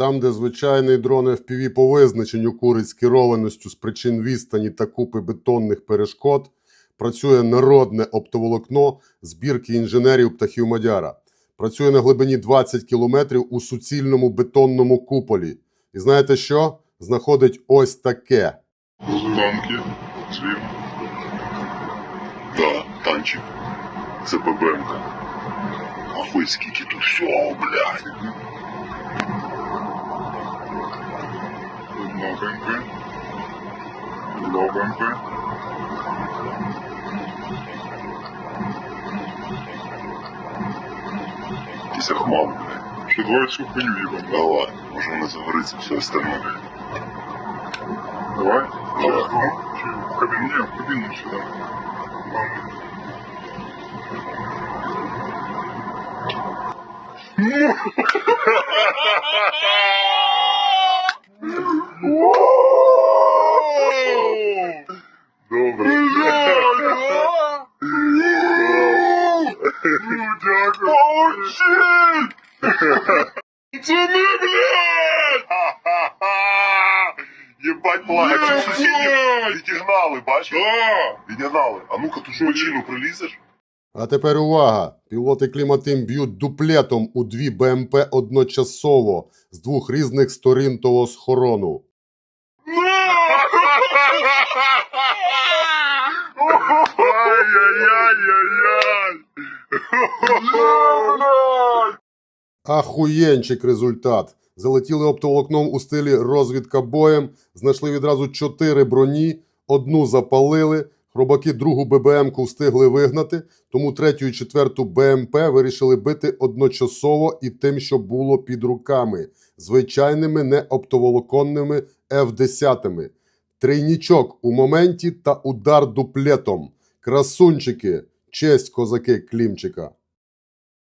Там, де звичайний дрон FPV по визначенню курить з керованістю з причин відстані та купи бетонних перешкод, працює народне оптоволокно збірки інженерів птахів Мадяра. Працює на глибині 20 кілометрів у суцільному бетонному куполі. І знаєте що? Знаходить ось таке. Танки, слів. Да, танчик. Це ББМка. Скільки тут всього, блядь. БМП. Два БМП. Якийсь ахмал, блядь. Ще двоє цю хуйню їбам. Давай, може вона загориться, все остальне. Давай. Давай. Чи в кабіну? Ні, в кабіну сюди. Ладно. Добре. Получи! Пацаны, блядь! Єбать плачуть, сусідів відігнали, бачиш? Да! Відігнали. А ну-ка, тут бочину прилізеш? А тепер увага! Пілоти Кліматим б'ють дуплетом у дві БМП одночасово з двох різних сторін того схорону. Ай-яй-яй-яй-яй! Ахуєнчик результат. Залетіли оптоволокном у стилі розвідка боєм, знайшли відразу чотири броні, одну запалили. Хробаки другу ББМ-ку встигли вигнати, тому третю і четверту БМП вирішили бити одночасово і тим, що було під руками, звичайними неоптоволоконними F-10. Трійнічок у моменті та удар дуплетом. Красунчики, честь козаки Клімчика.